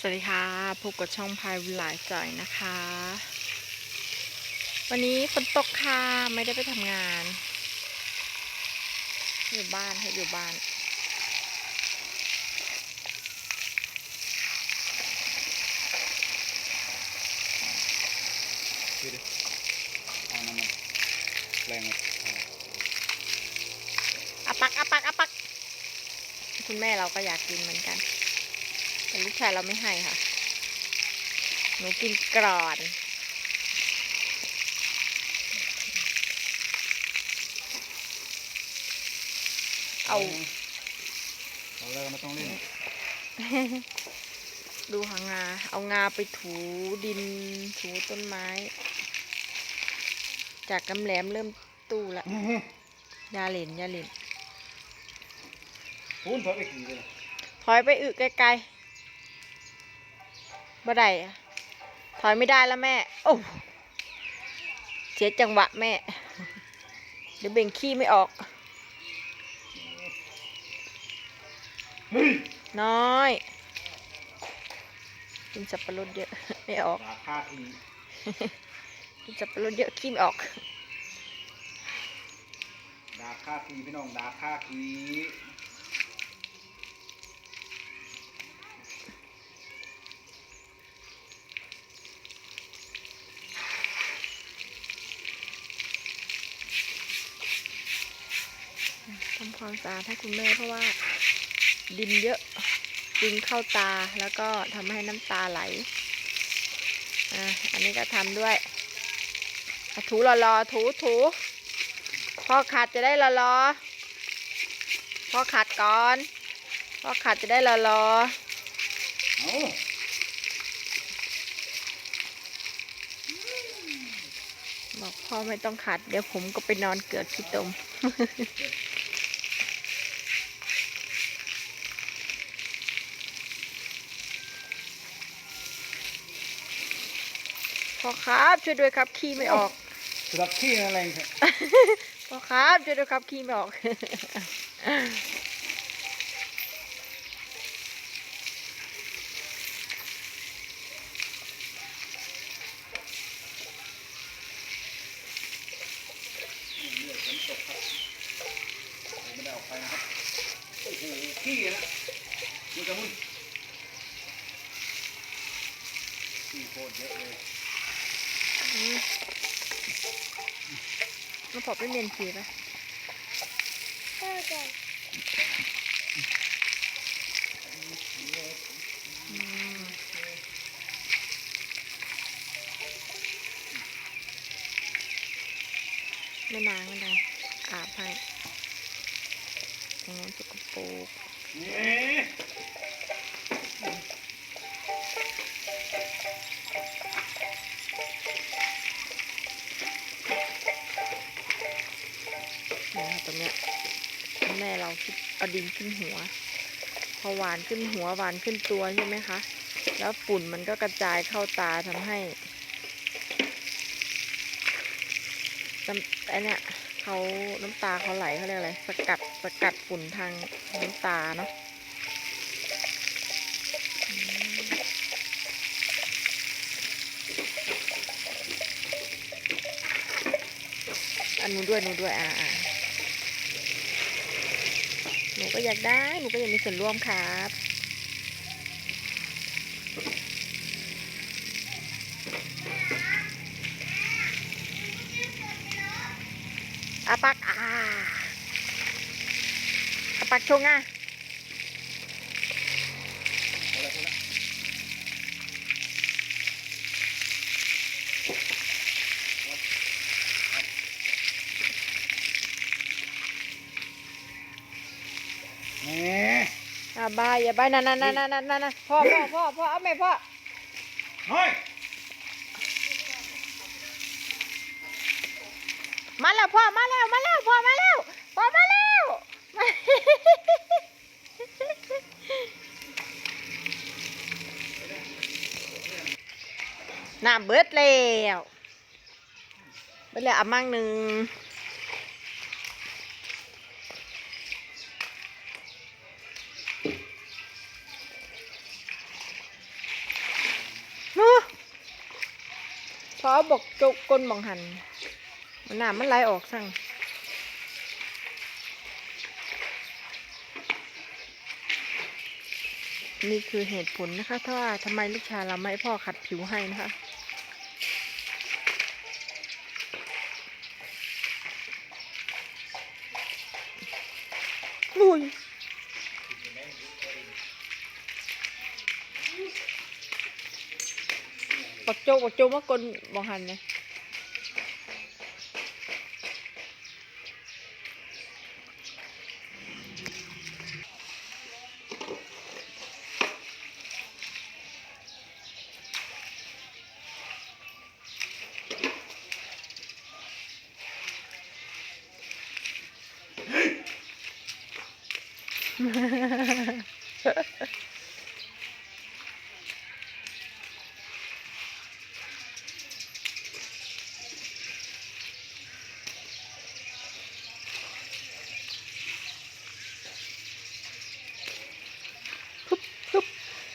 สวัสดีค่ะพบกับช่องพายวิลาจ่อยนะคะ วันนี้ฝนตกค่ะ ไม่ได้ไปทำงาน อยู่บ้านให้อยู่บ้าน ดูดิเอาน้ำมันแรงเลยเอาอะปักอะปักอะปัก คุณแม่เราก็อยากกินเหมือนกันแต่ ลูกชายเราไม่ให้ค่ะ หนูกินกรอนเอาเอาแล้วก็ไม่ต้องเล่น ดูหางา เอางาไปถูดินถูต้นไม้ จากกำแหลมเริ่มตู้ละยาเหลนยาเหลนพูนถอยไปกี่เลยถอยไปอึไกลๆ บ่ได้อะถอยไม่ได้แล้วแม่ โอ้เสียจังหวะแม่ เดี๋ยวเบ่งขี้ไม่ออกเฮ้ยน้อย กินสับปะรดเยอะไม่ออกดาค่าทีกินสับปะรดเยอะขี้ไม่ออกดาค่าทีพี่น้องดาค่าที ความสะอาดให้คุณแม่เพราะว่าดินเยอะดินเข้าตาแล้วก็ทำให้น้ำตาไหลอะอันนี้ก็ทำด้วยถูรอๆถูถูพ่อขัดจะได้รอๆพ่อขัดก่อนพ่อขัดจะได้รอเอาๆบอกพ่อไม่ต้องขัด เดี๋ยวผมก็ไปนอนเกิดขี้ตม พ่อครับช่วยด้วยครับขี้ไม่ออกสำหรับขี้นั่นแรงครับพ่อครับช่วยด้วยครับขี้ไม่ออก เลือดฝนตกครับผมไม่ได้ออกไปนะครับโอ้โหขี้นะมึงจะมึงขี้โคตรเยอะเลย น้องพอไปเรียนผีปะอืมไม่นานไม่นานอาบให้ตรงนั้นสกปรก เอาดินขึ้นหัว พอหวานขึ้นหัวหวานขึ้นตัวใช่ไหมคะ แล้วฝุ่นมันก็กระจายเข้าตาทำให้ไอเนี่ยเขาน้ำตาเขาไหลเขาเรียกอะไร สกัดสกัดฝุ่นทางน้ำตาเนาะอันนู้นด้วยนู้ด้วยอ่าอ่าหนู ก็อยากได้ หนูก็อยากมีส่วนร่วมครับ อาปักอาอาปักชงอะ เอาละเอาละแหม อ่าบายอย่าบายนั่นนั่นนั่นนั่นนั่นนั่นพ่อพ่อพ่อพ่อเอาแม่พ่อเฮ้ยมาแล้วพ่อมาแล้วมาแล้วพ่อมาแล้วพ่อมาแล้วน้ำเบิดแล้วเบิดแล้วอะมั่งหนึ่ง อเอาบอกจกก้นบังหันมันน้ำมันไหลออกสั่งนี่คือเหตุผลนะคะ ถ้าว่าทำไมลูกชายเราไม่พ่อขัดผิวให้นะคะ จกปักโจกมากนบองหันเนี่ยฮึ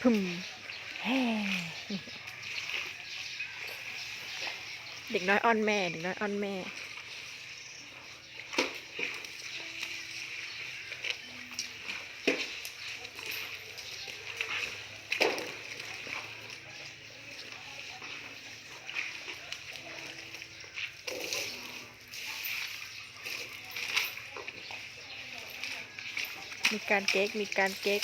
พึมแฮ่เด็กน้อยอ้อนแม่ เด็กน้อยอ้อนแม่ มีการเก๊ก มีการเก๊ก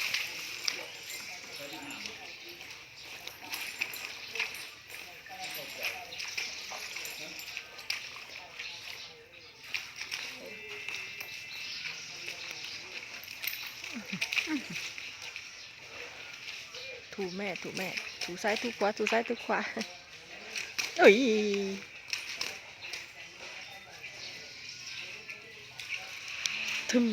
ถูแม่ถูแม่ ถูซ้ายถูขวาถูซ้ายถูขวาเอ้ยทึม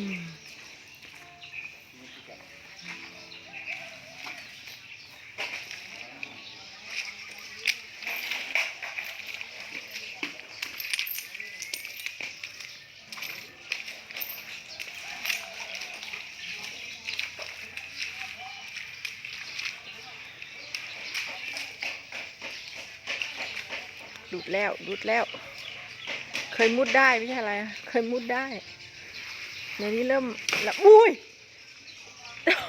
ดูดแล้วดูดแล้ว เคยมุดได้ไม่ใช่อะไร เคยมุดได้ในนี้เริ่มล้วอุ้ย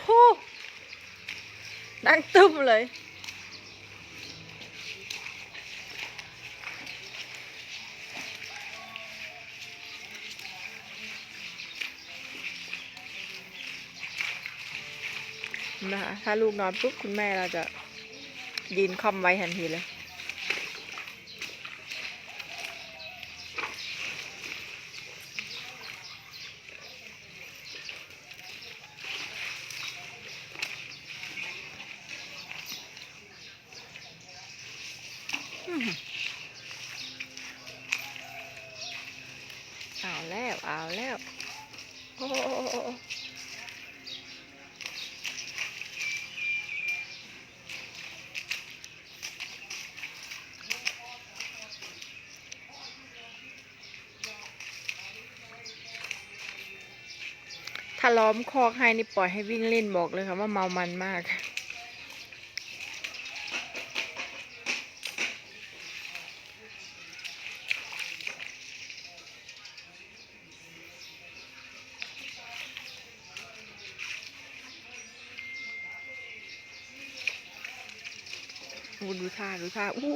โอ้ดังตึ้มเลย นะคะถ้าลูกนอนปุ๊บคุณแม่เราจะยืนคอมไว้ทันทีเลย เอาแล้วเอาแล้วโอ้โอ้โอ้โอ้ถ้าล้อมคอกให้นี่ปล่อยให้วิ่งเล่นบอกเลยค่ะว่าเมามันมาก ดูท่าดูท่าอู้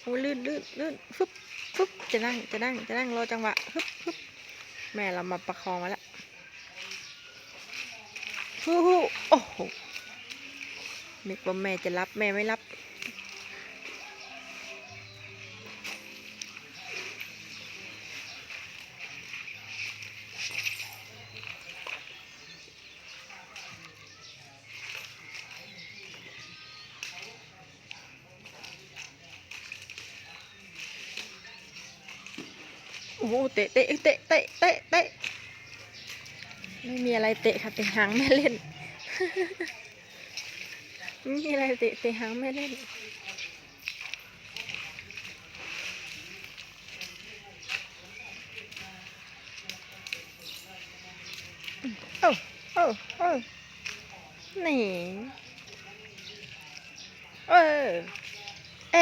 โอ้ลื่นลื่นลื่นฟึบฟึบจะนั่งจะนั่งจะนั่งรอจังหวะฟึบฟึบแม่เรามาประคองมาแล้วฮู้ฮู้โอ้โหนึกว่าแม่จะรับแม่ไม่รับ อ้โหเตะเตะเตะเตะเตะเตะไม่มีอะไรเตะค่ะเตะหางแม่เล่นไม่มีอะไรเตะเตะหางแม่เล่นโอ้โอ้โอ้นี่เออเอ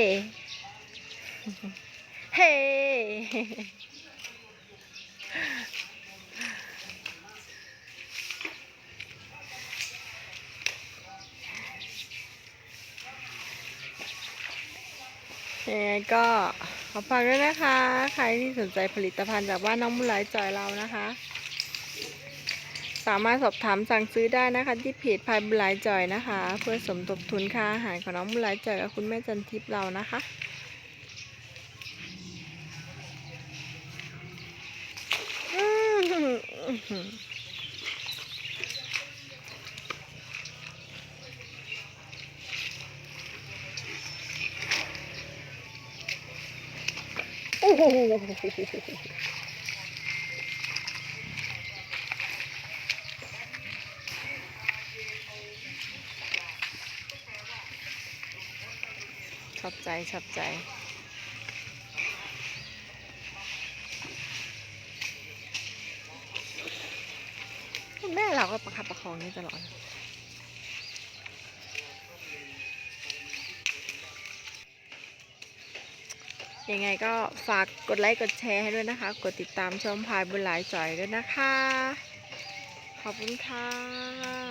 ย เฮ้ยังไงก็ขอฝากด้วยนะคะ ใครที่สนใจผลิตภัณฑ์จากบ้านน้องมุลายจอยเรานะคะ สามารถสอบถามสั่งซื้อได้นะคะ ที่เพจพายบุลายจอยนะคะ เพื่อสมทบทุนค่าอาหารของน้องบุลายจอยกับคุณแม่จันทิพย์เรานะคะ โอ้โหชอบใจชอบใจ แม่ เราก็ประคับประคองนี่ตลอดยังไงก็ฝากกดไลค์กดแชร์ให้ด้วยนะคะ กดติดตามชมพายบุญหลายจ่อยด้วยนะคะ ขอบคุณค่ะ